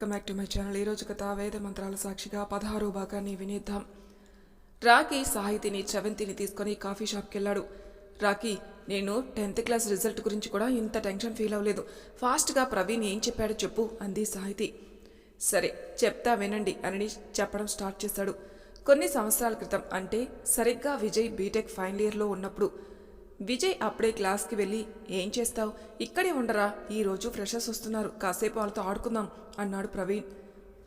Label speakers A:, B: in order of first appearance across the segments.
A: Welcome back to my channel ఈరోజు కథ వేద మంత్రాల సాక్షిగా పదహారో భాగాన్ని వినేద్దాం. రాకీ సాహితిని చవంతిని తీసుకొని కాఫీ షాప్కి వెళ్ళాడు రాకీ నేను టెన్త్ క్లాస్ రిజల్ట్ గురించి కూడా ఇంత టెన్షన్ ఫీల్ అవ్వలేదు. ఫాస్ట్గా ప్రవీణ్ ఏం చెప్పాడో చెప్పు అంది సాహితి. సరే చెప్తా వినండి అని చెప్పడం స్టార్ట్ చేశాడు. కొన్ని సంవత్సరాల క్రితం అంటే సరిగ్గా విజయ్ బీటెక్ ఫైనల్ ఇయర్లో ఉన్నప్పుడు విజయ్ అప్పుడే క్లాస్కి వెళ్ళి ఏం చేస్తావు? ఇక్కడే ఉండరా. ఈరోజు ఫ్రెషర్స్ వస్తున్నారు. కాసేపు వాళ్ళతో ఆడుకుందాం అన్నాడు ప్రవీణ్.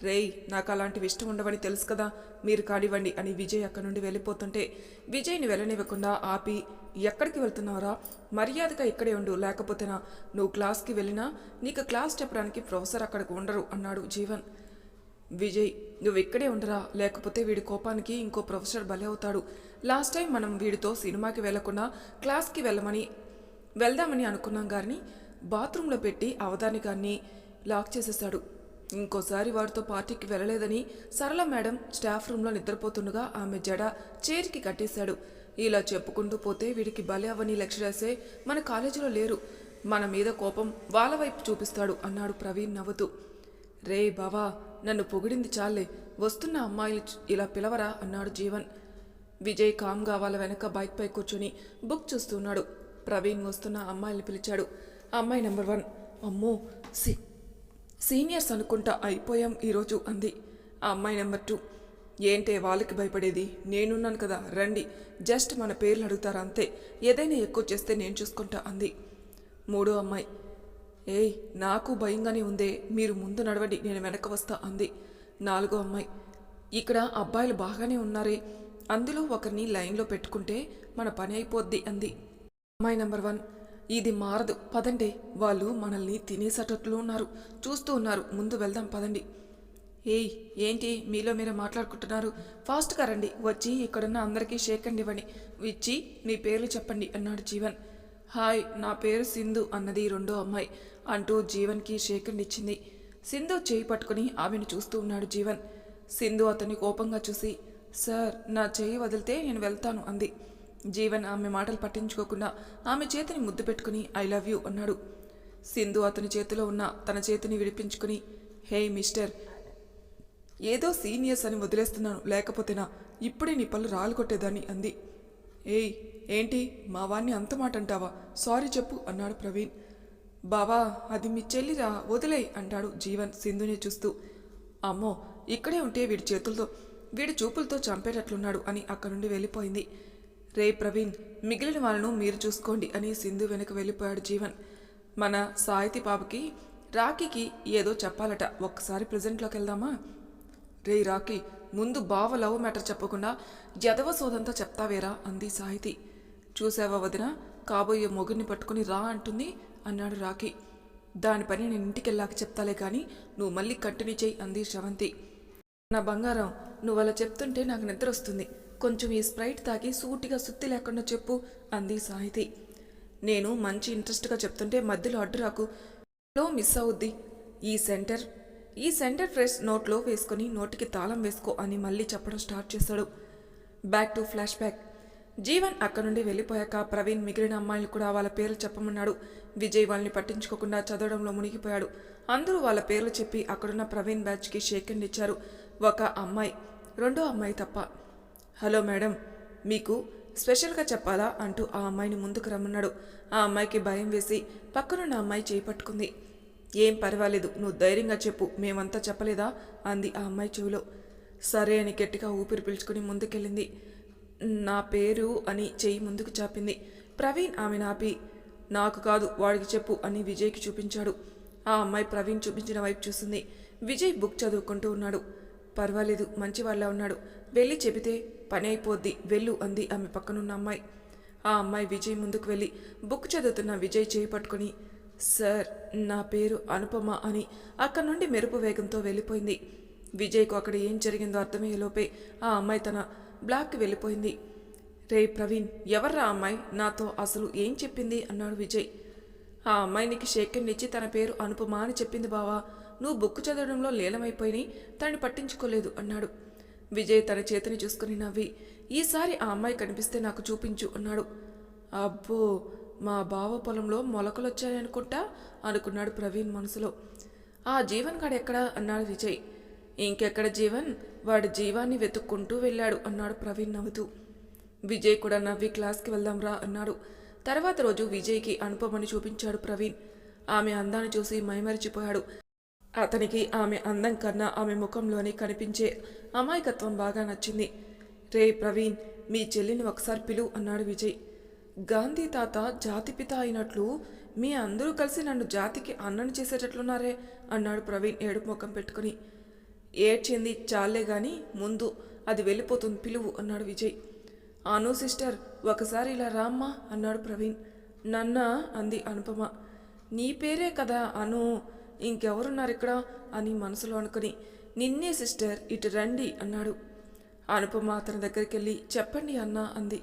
A: రేయ్ నాకు అలాంటివి ఇష్టం ఉండవని తెలుసు కదా. మీరు కానివ్వండి అని విజయ్ అక్కడి నుండి వెళ్ళిపోతుంటే విజయ్ని వెళ్ళనివ్వకుండా ఆపి ఎక్కడికి వెళ్తున్నావురా? మర్యాదగా ఇక్కడే ఉండు. లేకపోతేనా నువ్వు క్లాస్కి వెళ్ళినా నీకు క్లాస్ చెప్పడానికి ప్రొఫెసర్ అక్కడికి ఉండరు అన్నాడు జీవన్. విజయ్ నువ్వు ఇక్కడే ఉండరా? లేకపోతే వీడి కోపానికి ఇంకో ప్రొఫెసర్ బలి అవుతాడు. లాస్ట్ టైం మనం వీడితో సినిమాకి వెళ్ళకుండా క్లాస్కి వెళ్ళమని వెళ్దామని అనుకున్నాం గారిని బాత్రూంలో పెట్టి అవధాని గారిని లాక్ చేసేశాడు. ఇంకోసారి వారితో పార్టీకి వెళ్ళలేదని సరళ మేడం స్టాఫ్ రూమ్లో నిద్రపోతుండగా ఆమె జడ చైర్కి కట్టేశాడు. ఇలా చెప్పుకుంటూ పోతే వీడికి బలి అవని లెక్చరర్సే మన కాలేజీలో లేరు. మన మీద కోపం వాళ్ళ వైపు చూపిస్తాడు అన్నాడు ప్రవీణ్ నవ్వుతూ. రే బావా నన్ను పొగిడింది చాలే. వస్తున్న అమ్మాయిలు ఇలా పిలవరా? అన్నాడు జీవన్. విజయ్ కామ్గా వాళ్ళ వెనక బైక్పై కూర్చుని బుక్ చూస్తున్నాడు. ప్రవీణ్ వస్తున్న అమ్మాయిని పిలిచాడు. అమ్మాయి నెంబర్ వన్. అమ్మో సి సీనియర్స్ అనుకుంటా అయిపోయాం ఈరోజు అంది. ఆ అమ్మాయి నెంబర్ టూ. ఏంటే వాళ్ళకి భయపడేది? నేనున్నాను కదా రండి. జస్ట్ మన పేర్లు అడుగుతారు అంతే. ఏదైనా ఎక్కువ చేస్తే నేను చూసుకుంటా అంది. మూడో అమ్మాయి. ఏయ్ నాకు భయంగానే ఉందే. మీరు ముందు నడవండి నేను వెనక వస్తా అంది నాలుగో అమ్మాయి. ఇక్కడ అబ్బాయిలు బాగానే ఉన్నారే. అందులో ఒకరిని లైన్లో పెట్టుకుంటే మన పని అయిపోద్ది అంది. అమ్మాయి నెంబర్ వన్. ఇది మారదు. పదండి. వాళ్ళు మనల్ని తినేసేటట్లు ఉన్నారు. చూస్తూ ఉన్నారు. ముందు వెళ్దాం పదండి. ఏయ్ ఏంటి? మీలో మీరే మాట్లాడుకుంటున్నారు. ఫాస్ట్గా రండి. వచ్చి ఇక్కడున్న అందరికీ షేక్ అండ్ ఇవ్వండి. ఇచ్చి మీ పేర్లు చెప్పండి అన్నాడు జీవన్. హాయ్ నా పేరు సింధు అన్నది రెండో అమ్మాయి అంటూ జీవన్కి ఇచ్చింది సింధు చేయి పట్టుకుని ఆమెను చూస్తూ ఉన్నాడు జీవన్. సింధు అతన్ని కోపంగా చూసి సార్ నా చేయి వదిలితే నేను వెళ్తాను అంది. జీవన్ ఆమె మాటలు పట్టించుకోకుండా ఆమె చేతిని ముద్దు పెట్టుకుని ఐ లవ్ యూ అన్నాడు. సింధు అతని చేతిలో ఉన్న తన చేతిని విడిపించుకుని హే మిస్టర్ ఏదో సీనియర్స్ అని వదిలేస్తున్నాను లేకపోతేనా ఇప్పుడే నీ పళ్ళు రాలు కొట్టేదాన్ని అంది. ఏయ్ ఏంటి మా వాణ్ణి అంత మాట అంటావా? సారీ చెప్పు అన్నాడు ప్రవీణ్. బావా అది మీ చెల్లిరా వదిలేయ్ అంటాడు జీవన్ సింధుని చూస్తూ. అమ్మో ఇక్కడే ఉంటే వీడి చేతులతో వీడి చూపులతో చంపేటట్లున్నాడు అని అక్కడి నుండి వెళ్ళిపోయింది. రే ప్రవీణ్ మిగిలిన వాళ్ళను మీరు చూసుకోండి అని సింధు వెనక వెళ్ళిపోయాడు జీవన్. మన సాహితి బాబుకి రాఖీకి ఏదో చెప్పాలట. ఒక్కసారి ప్రజెంట్లోకి వెళ్దామా? రే రాకీ ముందు బావ లవ్ మ్యాటర్ చెప్పకుండా జదవ సోదంతా చెప్తావేరా? అంది సాహితి. చూసావా వదిన? కాబోయే మొగుడిని పట్టుకుని రా అంటుంది. అన్నాడు రాఖీ. దాని పని నేను ఇంటికెళ్ళాక చెప్తాలే కానీ నువ్వు మళ్ళీ కంటిన్యూ చేయి అంది శ్రవంతి. నా బంగారం నువ్వు అలా చెప్తుంటే నాకు నిద్ర వస్తుంది. కొంచెం ఈ స్ప్రైట్ తాగి సూటిగా సుత్తి లేకుండా చెప్పు అంది సాహితి. నేను మంచి ఇంట్రెస్ట్గా చెప్తుంటే మధ్యలో అడ్డు రాకు. లో మిస్ అవుద్ది. ఈ సెంటర్ ఈ సెంటర్ ఫ్రెష్ నోట్లో వేసుకొని నోటికి తాళం వేసుకో అని మళ్ళీ చెప్పడం స్టార్ట్ చేశాడు back to flashback. Jeevan అక్కడి నుండి వెళ్ళిపోయాక ప్రవీణ్ మిగిలిన అమ్మాయిలు కూడా వాళ్ళ పేర్లు చెప్పమన్నాడు. విజయ్ వాళ్ళని పట్టించుకోకుండా చదవడంలో మునిగిపోయాడు. అందరూ వాళ్ళ పేర్లు చెప్పి అక్కడున్న ప్రవీణ్ బ్యాచ్కి షేక్ హ్యాండ్ ఇచ్చారు. ఒక అమ్మాయి రెండో అమ్మాయి తప్ప. హలో మేడం మీకు స్పెషల్గా చెప్పాలా? అంటూ ఆ అమ్మాయిని ముందుకు రమ్మన్నాడు. ఆ అమ్మాయికి భయం వేసి పక్కనున్న అమ్మాయి చేయి పట్టుకుంది. ఏం పర్వాలేదు నువ్వు ధైర్యంగా చెప్పు మేమంతా చెప్పలేదా? అంది ఆ అమ్మాయి చెవిలో. సరే అని గట్టిగా ఊపిరి పీల్చుకుని ముందుకెళ్ళింది. నా పేరు అని చెయ్యి ముందుకు చాపింది. ప్రవీణ్ ఆమె నాపి. నాకు కాదు వాడికి చెప్పు అని విజయ్కి చూపించాడు. ఆ అమ్మాయి ప్రవీణ్ చూపించిన వైపు చూసింది. విజయ్ బుక్ చదువుకుంటూ ఉన్నాడు. పర్వాలేదు మంచివాళ్ళ ఉన్నాడు. వెళ్ళి చెబితే పని అయిపోద్ది వెళ్ళు అంది ఆమె పక్కనున్న అమ్మాయి. ఆ అమ్మాయి విజయ్ ముందుకు వెళ్ళి బుక్ చదువుతున్న విజయ్ చేయి పట్టుకుని సార్ నా పేరు అనుపమ అని అక్కడి నుండి మెరుపు వేగంతో వెళ్ళిపోయింది. విజయ్కు అక్కడ ఏం జరిగిందో అర్థమయ్యేలోపే ఆ అమ్మాయి తన బ్లాక్కి వెళ్ళిపోయింది. రే ప్రవీణ్ ఎవర్రా అమ్మాయి? నాతో అసలు ఏం చెప్పింది? అన్నాడు విజయ్. ఆ అమ్మాయినికి షేకెండ్ ఇచ్చి తన పేరు అనుపమా అని చెప్పింది బావా. నువ్వు బుక్ చదవడంలో లీలమైపోయి తనని పట్టించుకోలేదు అన్నాడు. విజయ్ తన చేతిని చూసుకుని నవ్వి ఈసారి ఆ అమ్మాయి కనిపిస్తే నాకు చూపించు అన్నాడు. అబ్బో మా బావ పొలంలో మొలకలొచ్చాయనుకుంటా? అనుకున్నాడు ప్రవీణ్ మనసులో. ఆ జీవన్ గాడు ఎక్కడా? అన్నాడు విజయ్. ఇంకెక్కడ జీవన్? వాడి జీవాన్ని వెతుక్కుంటూ వెళ్ళాడు అన్నాడు ప్రవీణ్ నవ్వుతూ. విజయ్ కూడా నవ్వి క్లాస్కి వెళ్దాంరా అన్నాడు. తర్వాత రోజు విజయ్కి అనుపమని చూపించాడు ప్రవీణ్. ఆమె అందాన్ని చూసి మైమరిచిపోయాడు. అతనికి ఆమె అందం కన్నా ఆమె ముఖంలోని కనిపించే అమాయకత్వం బాగా నచ్చింది. రే ప్రవీణ్ మీ చెల్లిని ఒకసారి పిలు అన్నాడు విజయ్. గాంధీ తాత జాతిపిత అయినట్లు మీ అందరూ కలిసి నన్ను జాతికి అన్నను చేసేటట్లున్నారే అన్నాడు ప్రవీణ్ ఏడుపు ముఖం పెట్టుకుని. ఏడ్చింది చాలే గాని ముందు అది వెళ్ళిపోతుంది పిలువు అన్నాడు విజయ్. అను సిస్టర్ ఒకసారి ఇలా రామ్మా అన్నాడు ప్రవీణ్. నన్న అంది అనుపమ. నీ పేరే కదా అను ఇంకెవరున్నారు ఇక్కడ అని మనసులో అనుకుని. నిన్నే సిస్టర్ ఇటు రండి అన్నాడు. అనుపమ అతని దగ్గరికి వెళ్ళి చెప్పండి అన్న అంది.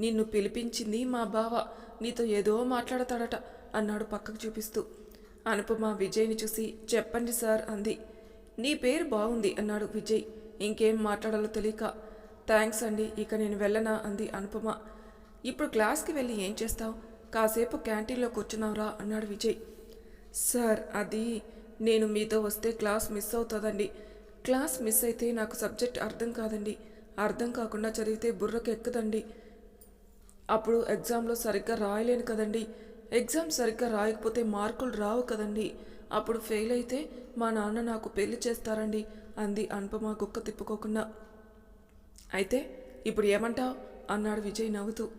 A: నిన్ను పిలిపించింది మా బావ నీతో ఏదో మాట్లాడతాడట అన్నాడు పక్కకు చూపిస్తూ. అనుపమ విజయ్ని చూసి చెప్పండి సార్ అంది. నీ పేరు బాగుంది అన్నాడు విజయ్. ఇంకేం మాట్లాడాలో తెలియక థ్యాంక్స్ అండి ఇక నేను వెళ్ళనా? అంది అనుపమ. ఇప్పుడు క్లాస్కి వెళ్ళి ఏం చేస్తావు? కాసేపు క్యాంటీన్లో కూర్చున్నావురా అన్నాడు విజయ్. సార్ అది నేను మీతో వస్తే క్లాస్ మిస్ అవుతుందండి. క్లాస్ మిస్ అయితే నాకు సబ్జెక్ట్ అర్థం కాదండి. అర్థం కాకుండా చదివితే బుర్రకు ఎక్కదండి అప్పుడు ఎగ్జామ్లో సరిగ్గా రాయలేను కదండి. ఎగ్జామ్ సరిగ్గా రాయకపోతే మార్కులు రావు కదండి. అప్పుడు ఫెయిల్ అయితే మా నాన్న నాకు పెళ్ళి చేస్తారండి అంది అనుపమ కుక్క తిప్పుకోకుండా. అయితే ఇప్పుడు ఏమంటావు? అన్నాడు విజయ్ నవ్వుతూ.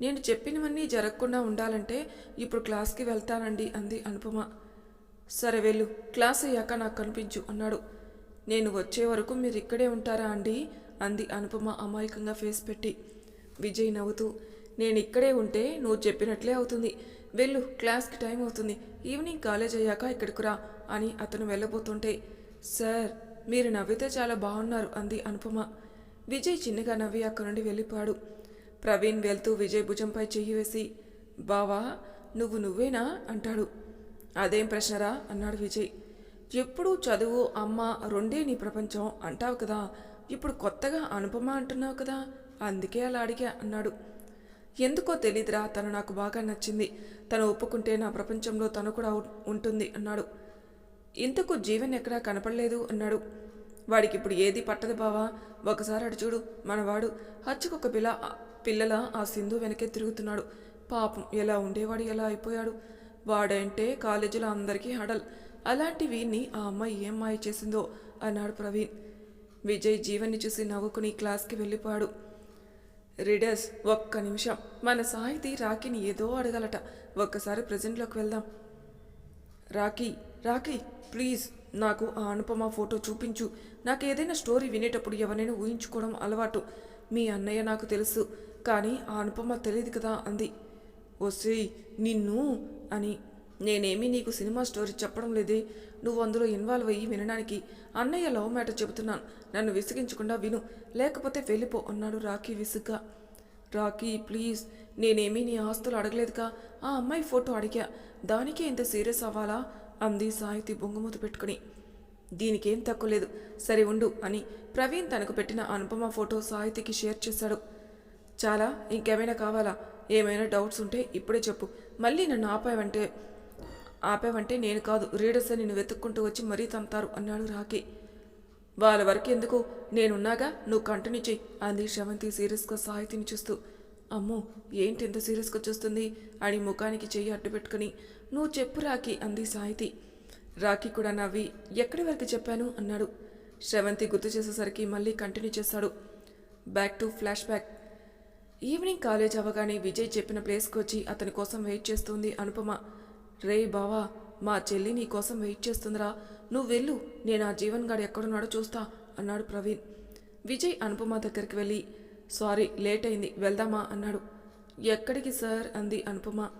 A: నేను చెప్పినవన్నీ జరగకుండా ఉండాలంటే ఇప్పుడు క్లాస్కి వెళ్తానండి అంది అనుపమ. సరే వెళ్ళు క్లాస్ అయ్యాక నాకు కనిపించు అన్నాడు. నేను వచ్చే వరకు మీరు ఇక్కడే ఉంటారా అండి? అంది అనుపమ అమాయకంగా ఫేస్ పెట్టి. విజయ్ నవ్వుతూ. నేను ఇక్కడే ఉంటే నువ్వు చెప్పినట్లే అవుతుంది. వెళ్ళు క్లాస్కి టైం అవుతుంది. ఈవినింగ్ కాలేజ్ అయ్యాక ఇక్కడికి రా అని అతను వెళ్ళబోతుంటే సార్ మీరు నవ్వితే చాలా బాగున్నారు అంది అనుపమ. విజయ్ చిన్నగా నవ్వి అక్కడి నుండి వెళ్ళిపోయాడు. ప్రవీణ్ వెళ్తూ విజయ్ భుజంపై చెయ్యి వేసి బావా నువ్వు నువ్వేనా? అంటాడు. అదేం ప్రశ్నరా? అన్నాడు విజయ్. ఎప్పుడూ చదువు అమ్మ రెండే నీ ప్రపంచం అంటావు కదా. ఇప్పుడు కొత్తగా అనుపమ అంటున్నావు కదా. అందుకే అలా అడిగా అన్నాడు. ఎందుకో తెలీదురా తను నాకు బాగా నచ్చింది. తను ఒప్పుకుంటే నా ప్రపంచంలో తను కూడా ఉంటుంది అన్నాడు. ఇంతకు జీవన్ ఎక్కడా కనపడలేదు అన్నాడు. వాడికి ఇప్పుడు ఏది పట్టదు బావా. ఒకసారి అటు చూడు మనవాడు హచ్చుకొక పిల్ల పిల్లల ఆ సింధు వెనకే తిరుగుతున్నాడు. పాపం ఎలా ఉండేవాడు ఎలా అయిపోయాడు. వాడంటే కాలేజీలో అందరికీ హడల్. అలాంటి వీణ్ణి ఆ అమ్మాయి ఏం మాయ చేసిందో అన్నాడు ప్రవీణ్. విజయ్ జీవన్ని చూసి నవ్వుకుని క్లాస్కి వెళ్ళిపోయాడు. రీడర్స్ ఒక్క నిమిషం. మన సాహితి రాఖీని ఏదో అడగలట. ఒక్కసారి ప్రజెంట్లోకి వెళ్దాం. రాఖీ రాఖీ ప్లీజ్. నాకు ఆ అనుపమ ఫోటో చూపించు. నాకు ఏదైనా స్టోరీ వినేటప్పుడు ఎవరైనా ఊహించుకోవడం అలవాటు. మీ అన్నయ్య నాకు తెలుసు కానీ ఆ అనుపమ తెలియదు కదా అంది. వస్తే నిన్ను అని నేనేమీ నీకు సినిమా స్టోరీ చెప్పడం లేదే. నువ్వు అందులో ఇన్వాల్వ్ అయ్యి వినడానికి అన్నయ్య లవ్ మ్యాటర్ చెబుతున్నాను. నన్ను విసిగించకుండా విను. లేకపోతే వెళ్ళిపో అన్నాడు రాఖీ విసుగ్గా. రాఖీ ప్లీజ్. నేనేమీ నీ ఆస్తులు అడగలేదుగా. ఆ అమ్మాయి ఫోటో అడిగా. దానికే ఇంత సీరియస్ అవ్వాలా? అంది సాహితి బొంగుమూత పెట్టుకుని. దీనికేం తక్కువ లేదు. సరే ఉండు అని ప్రవీణ్ తనకు పెట్టిన అనుపమ ఫోటో సాహితికి షేర్ చేశాడు. చాలా ఇంకేమైనా కావాలా? ఏమైనా డౌట్స్ ఉంటే ఇప్పుడే చెప్పు. మళ్ళీ నన్ను ఆపావంటే ఆపేవంటే నేను కాదు రీడర్స్ నిన్ను వెతుక్కుంటూ వచ్చి మరీ తంతారు అన్నాడు రాకీ వాళ్ళ వరకు ఎందుకు? నేనున్నాగా? నువ్వు కంటిన్యూ చెయ్యి అంది శ్రవంతి సీరియస్గా సాహితిని చూస్తూ. అమ్మో ఏంటి ఎంత సీరియస్గా చూస్తుంది? అని ముఖానికి చెయ్యి అడ్డు పెట్టుకుని నువ్వు చెప్పు రాఖీ అంది సాహితి. రాఖీ కూడా నవ్వి ఎక్కడి వరకు చెప్పాను? అన్నాడు. శ్రవంతి గుర్తు చేసేసరికి మళ్ళీ కంటిన్యూ చేశాడు back to flashback. Evening college అవ్వగానే విజయ్ చెప్పిన ప్లేస్కి వచ్చి అతని కోసం వెయిట్ చేస్తుంది అనుపమ. రే బావా మా చెల్లి నీ కోసం వెయిట్ చేస్తుందిరా. నువ్వు వెళ్ళు నేను ఆ జీవన్ గాడు ఎక్కడున్నాడో చూస్తా అన్నాడు ప్రవీణ్. విజయ్ అనుపమ దగ్గరికి వెళ్ళి సారీ లేట్ అయింది వెళ్దామా? అన్నాడు. ఎక్కడికి సార్? అంది అనుపమ.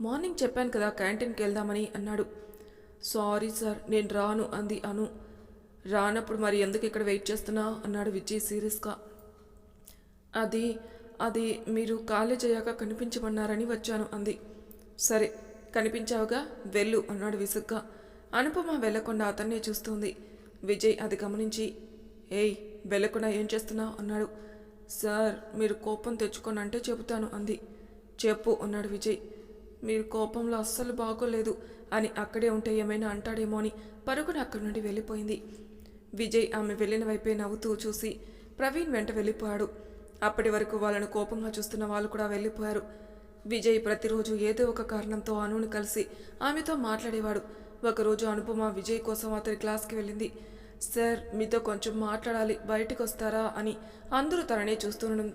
A: మార్నింగ్ చెప్పాను కదా క్యాంటీన్కి వెళ్దామని అన్నాడు. సారీ సార్ నేను రాను అంది అను. రానప్పుడు మరి ఎందుకు ఇక్కడ వెయిట్ చేస్తున్నావు అన్నాడు విజయ్ సీరియస్గా. అది అది మీరు కాలేజ్ అయ్యాక కనిపించమన్నారని వచ్చాను అంది. సరే కనిపించావుగా? వెళ్ళు అన్నాడు విసుగ్గా. అనుపమ వెళ్ళకుండా అతన్నే చూస్తుంది. విజయ్ అది గమనించి ఏయ్ వెళ్ళకుండా ఏం చేస్తున్నావు? అన్నాడు. సార్ మీరు కోపం తెచ్చుకోనంటే అంటే చెబుతాను అంది. చెప్పు అన్నాడు విజయ్. మీరు కోపంలో అస్సలు బాగోలేదు అని అక్కడే ఉంటే ఏమైనా అంటాడేమో అని పరుగున అక్కడి నుండి వెళ్ళిపోయింది. విజయ్ ఆమె వెళ్ళిన వైపే నవ్వుతూ చూసి ప్రవీణ్ వెంట వెళ్ళిపోయాడు. అప్పటి వరకు వాళ్ళను కోపంగా చూస్తున్న వాళ్ళు కూడా వెళ్ళిపోయారు. విజయ్ ప్రతిరోజు ఏదో ఒక కారణంతో అనుని కలిసి ఆమెతో మాట్లాడేవాడు. ఒకరోజు అనుపమ విజయ్ కోసం అతని క్లాస్కి వెళ్ళింది. సార్ మీతో కొంచెం మాట్లాడాలి. బయటికి వస్తారా అని అందరూ తననే చూస్తుండడం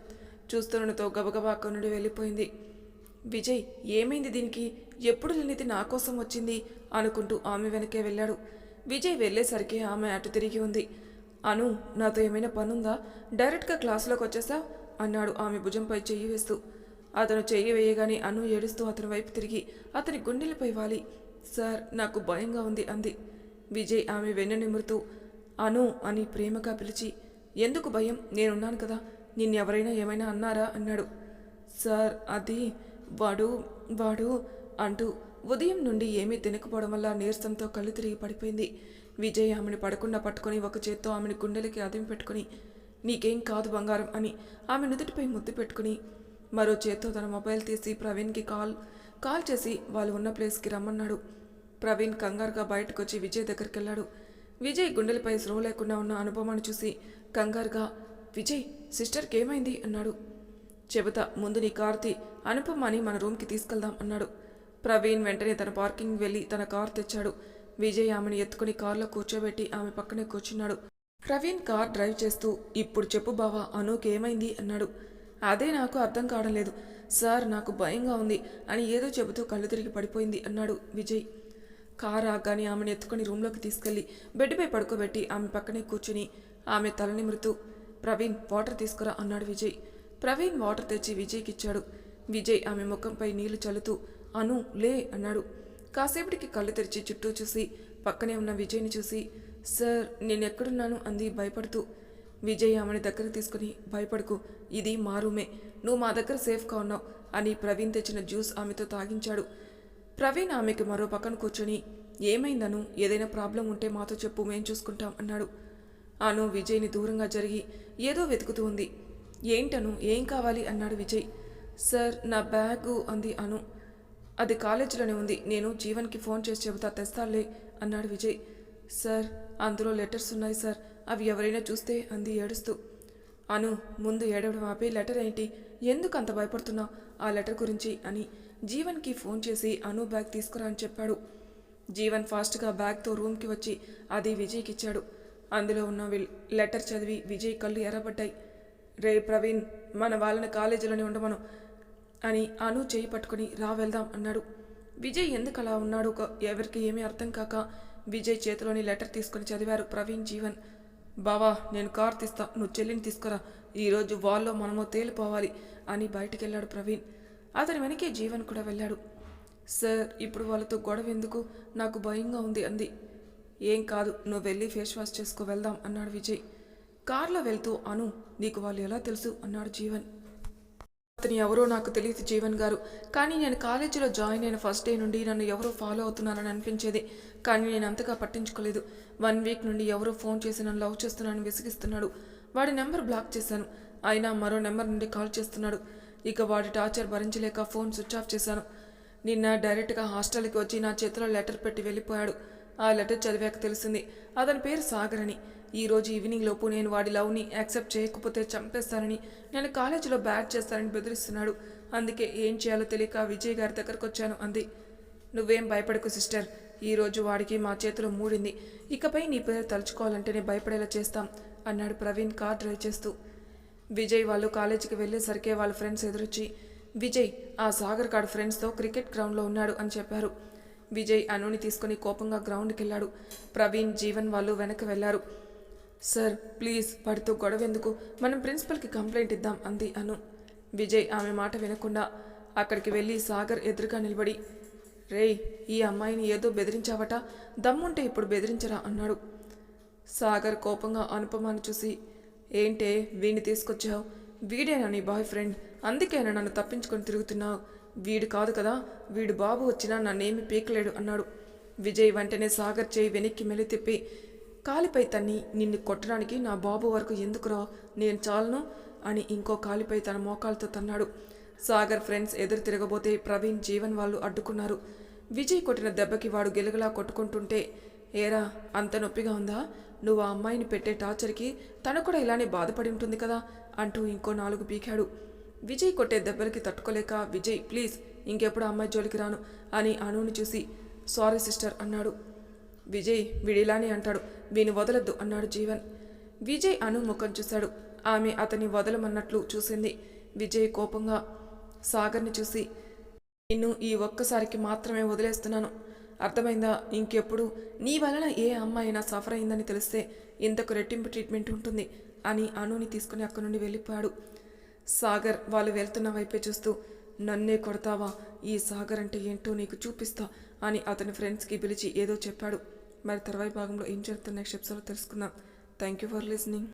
A: చూస్తుండడంతో గబగబా అక్కడి నుండి వెళ్ళిపోయింది. విజయ్ ఏమైంది దీనికి? ఎప్పుడు లేనిది నా కోసం వచ్చింది? అనుకుంటూ ఆమె వెనకే వెళ్ళాడు. విజయ్ వెళ్ళేసరికి ఆమె అటు తిరిగి ఉంది. అను నాతో ఏమైనా పనుందా? డైరెక్ట్గా క్లాసులోకి వచ్చేసా అన్నాడు ఆమె భుజంపై చెయ్యి వేస్తూ. అతను చెయ్యి వేయగానే అను ఏడుస్తూ అతని వైపు తిరిగి అతని గుండెలపై వాలి. సార్ నాకు భయంగా ఉంది అంది. విజయ్ ఆమె వెన్ను నిమురుతూ అను అని ప్రేమగా పిలిచి ఎందుకు భయం? నేనున్నాను కదా. నిన్నెవరైనా ఏమైనా అన్నారా? అన్నాడు. సార్ అది వాడు వాడు అంటూ ఉదయం నుండి ఏమీ తినకపోవడం వల్ల నీరసంతో కళ్ళు తిరిగి పడిపోయింది. విజయ్ ఆమెను పడకుండా పట్టుకొని ఒక చేత్తో ఆమెను గుండెలకి అదిమి పెట్టుకుని నీకేం కాదు బంగారం అని ఆమె నుదుటిపై ముద్దు పెట్టుకుని మరో చేత్తో తన మొబైల్ తీసి ప్రవీణ్కి కాల్ కాల్ చేసి వాళ్ళు ఉన్న ప్లేస్కి రమ్మన్నాడు. ప్రవీణ్ కంగారుగా బయటకు వచ్చి విజయ్ దగ్గరికి వెళ్ళాడు విజయ్ గుండెలపై స్రో లేకుండా ఉన్న అనుపమాను చూసి కంగారుగా విజయ్ సిస్టర్కి ఏమైంది అన్నాడు. చెబుతా ముందు నీ కార్తి అనుపమని మన రూమ్కి తీసుకెళ్దాం అన్నాడు. ప్రవీణ్ వెంటనే తన పార్కింగ్ వెళ్ళి తన కార్ తెచ్చాడు. విజయ్ ఆమెను ఎత్తుకుని కారులో కూర్చోబెట్టి ఆమె పక్కనే కూర్చున్నాడు. ప్రవీణ్ కార్ డ్రైవ్ చేస్తూ ఇప్పుడు చెప్పు బావా అనుకి ఏమైంది? అన్నాడు. అదే నాకు అర్థం కావడం లేదు. సార్ నాకు భయంగా ఉంది అని ఏదో చెబుతూ కళ్ళు తిరిగి పడిపోయింది అన్నాడు విజయ్. కారు ఆగానే ఆమెను ఎత్తుకొని రూమ్లోకి తీసుకెళ్ళి బెడ్పై పడుకోబెట్టి ఆమె పక్కనే కూర్చుని ఆమె తలని మృతు ప్రవీణ్ వాటర్ తీసుకురా అన్నాడు విజయ్. ప్రవీణ్ వాటర్ తెచ్చి విజయ్కి ఇచ్చాడు. విజయ్ ఆమె ముఖంపై నీళ్ళు చల్లుతూ అను లే అన్నాడు. కాసేపటికి కళ్ళు తెరిచి చుట్టూ చూసి పక్కనే ఉన్న విజయ్ని చూసి సార్ నేను ఎక్కడున్నాను అంది భయపడుతూ. విజయ్ ఆమెని దగ్గర తీసుకుని భయపడుకు. ఇది మా రూమే. నువ్వు మా దగ్గర సేఫ్గా ఉన్నావు అని ప్రవీణ్ తెచ్చిన జ్యూస్ ఆమెతో తాగించాడు. ప్రవీణ్ ఆమెకి మరో పక్కన కూర్చొని ఏమైందను? ఏదైనా ప్రాబ్లం ఉంటే మాతో చెప్పు మేం చూసుకుంటాం అన్నాడు. అను విజయ్ని దూరంగా జరిగి ఏదో వెతుకుతూ ఉంది. ఏంటను? ఏం కావాలి? అన్నాడు విజయ్. సార్ నా బ్యాగు అంది అను. అది కాలేజీలోనే ఉంది. నేను జీవన్కి ఫోన్ చేసి చెబుతా తెస్తాలే అన్నాడు విజయ్. సార్ అందులో లెటర్స్ ఉన్నాయి సార్. అవి ఎవరైనా చూస్తే అంది ఏడుస్తూ. అను ముందు ఏడవడం ఆపి లెటర్ ఏంటి? ఎందుకు అంత భయపడుతున్నావు? ఆ లెటర్ గురించి అని జీవన్కి ఫోన్ చేసి అను బ్యాగ్ తీసుకురా అని చెప్పాడు. జీవన్ ఫాస్ట్గా బ్యాగ్తో రూమ్కి వచ్చి అది విజయ్కి ఇచ్చాడు. అందులో ఉన్న లెటర్ చదివి విజయ్ కళ్ళు ఎర్రబడ్డాయి. రే ప్రవీణ్ మన వాళ్ళని కాలేజీలోనే ఉండమను అని అను చేయి పట్టుకుని రా వెళ్దాం అన్నాడు. విజయ్ ఎందుకు అలా ఉన్నాడు? ఒక- ఎవరికి ఏమీ అర్థం కాక విజయ్ చేతిలోని లెటర్ తీసుకుని చదివారు ప్రవీణ్ జీవన్. బావా నేను కార్ తీస్తా నువ్వు చెల్లిని తీసుకురా. ఈరోజు వాల్లో మనము తేలిపోవాలి అని బయటికి వెళ్ళాడు ప్రవీణ్. అతని వెనకే జీవన్ కూడా వెళ్ళాడు. సార్ ఇప్పుడు వాళ్ళతో గొడవ ఎందుకు? నాకు భయంగా ఉంది అంది. ఏం కాదు నువ్వు వెళ్ళి ఫేస్ వాష్ చేసుకో వెళ్దాం అన్నాడు విజయ్. కార్లో వెళ్తూ అను నీకు వాళ్ళు ఎలా తెలుసు? అన్నాడు జీవన్. అతను ఎవరో నాకు తెలియదు జీవన్ గారు. కానీ నేను కాలేజీలో జాయిన్ అయిన ఫస్ట్ డే నుండి నన్ను ఎవరో ఫాలో అవుతున్నారని అనిపించేది. కానీ నేను అంతగా పట్టించుకోలేదు. వన్ వీక్ నుండి ఎవరో ఫోన్ చేసి నన్ను లవ్ చేస్తున్నానని విసిగిస్తున్నాడు. వాడి నెంబర్ బ్లాక్ చేశాను. అయినా మరో నెంబర్ నుండి కాల్ చేస్తున్నాడు. ఇక వాడి టార్చర్ భరించలేక ఫోన్ స్విచ్ ఆఫ్ చేశాను. నిన్న డైరెక్ట్గా హాస్టల్కి వచ్చి నా చేతిలో లెటర్ పెట్టి వెళ్ళిపోయాడు. ఆ లెటర్ చదివాక తెలిసింది. అతని పేరు సాగర్ అని ఈరోజు ఈవినింగ్ లోపు నేను వాడి లవ్ని యాక్సెప్ట్ చేయకపోతే చంపేస్తానని నేను కాలేజీలో బ్యాట్ చేస్తానని బెదిరిస్తున్నాడు. అందుకే ఏం చేయాలో తెలియక విజయ్ గారి దగ్గరకు వచ్చాను అంది. నువ్వేం భయపడకు సిస్టర్ ఈరోజు వాడికి మా చేతిలో మూడింది. ఇకపై నీ పేరు తలుచుకోవాలంటేనే భయపడేలా చేస్తాం అన్నాడు ప్రవీణ్ కార్ డ్రైవ్ చేస్తూ. విజయ్ వాళ్ళు కాలేజీకి వెళ్ళేసరికే వాళ్ళ ఫ్రెండ్స్ ఎదురొచ్చి విజయ్ ఆ సాగర్ కాడు ఫ్రెండ్స్తో క్రికెట్ గ్రౌండ్లో ఉన్నాడు అని చెప్పారు. విజయ్ అనుని తీసుకుని కోపంగా గ్రౌండ్కి వెళ్ళాడు. ప్రవీణ్ జీవన్ వాళ్ళు వెనక్కి వెళ్ళారు. సార్ ప్లీజ్ వాడితో గొడవ ఎందుకు మనం ప్రిన్సిపల్కి కంప్లైంట్ ఇద్దాం అంది అను. విజయ్ ఆమె మాట వినకుండా అక్కడికి వెళ్ళి సాగర్ ఎదురుగా నిలబడి రేయ్ ఈ అమ్మాయిని ఏదో బెదిరించావట? దమ్ముంటే ఇప్పుడు బెదిరించరా? అన్నాడు. సాగర్ కోపంగా అనుపమాను చూసి ఏంటే వీడిని తీసుకొచ్చావు? వీడేనా నీ బాయ్ ఫ్రెండ్? అందుకేనా నన్ను తప్పించుకొని తిరుగుతున్నావు? వీడు కాదు కదా వీడు బాబు వచ్చినా నన్నేమి పీకలేడు అన్నాడు. విజయ్ వెంటనే సాగర్ చేయి వెనక్కి మెలి తిప్పి కాలిపై తన్ని నిన్ను కొట్టడానికి నా బాబు వరకు ఎందుకురా నేను చాలను? అని ఇంకో కాలిపై తన మోకాలతో తన్నాడు. సాగర్ ఫ్రెండ్స్ ఎదురు తిరగబోతే ప్రవీణ్ జీవన్ వాళ్ళు అడ్డుకున్నారు. విజయ్ కొట్టిన దెబ్బకి వాడు గెలుగలా కొట్టుకుంటుంటే ఏరా అంత నొప్పిగా ఉందా? నువ్వు ఆ అమ్మాయిని పెట్టే టార్చర్కి తను కూడా ఇలానే బాధపడి ఉంటుంది కదా? అంటూ ఇంకో నాలుగు పీకాడు. విజయ్ కొట్టే దెబ్బలకి తట్టుకోలేక విజయ్ ప్లీజ్ ఇంకెప్పుడు అమ్మాయి జోలికి రాను అని అనుని చూసి సారీ సిస్టర్ అన్నాడు. విజయ్ విడిలానే అంటాడు. వీని వదలద్దు అన్నాడు జీవన్. విజయ్ అను ముఖం చూశాడు. ఆమె అతని వదలమన్నట్లు చూసింది. విజయ్ కోపంగా సాగర్ని చూసి నిన్ను ఈ ఒక్కసారికి మాత్రమే వదిలేస్తున్నాను. అర్థమైందా? ఇంకెప్పుడు? నీ వలన ఏ అమ్మాయి సఫర్ అయిందని తెలిస్తే ఇంతకు రెట్టింపు ట్రీట్మెంట్ ఉంటుంది అని అనుని తీసుకుని అక్కడి నుండి వెళ్ళిపోయాడు. సాగర్ వాళ్ళు వెళ్తున్న వైపే చూస్తూ నన్నే కొడతావా? ఈ సాగర్ అంటే ఏంటో నీకు చూపిస్తా అని అతని ఫ్రెండ్స్కి పిలిచి ఏదో చెప్పాడు. మరి తర్వాయి భాగంలో ఏం జరుగుతున్న నెక్స్ట్ ఎపిసోడ్లో తెలుసుకుందాం. Thank you for listening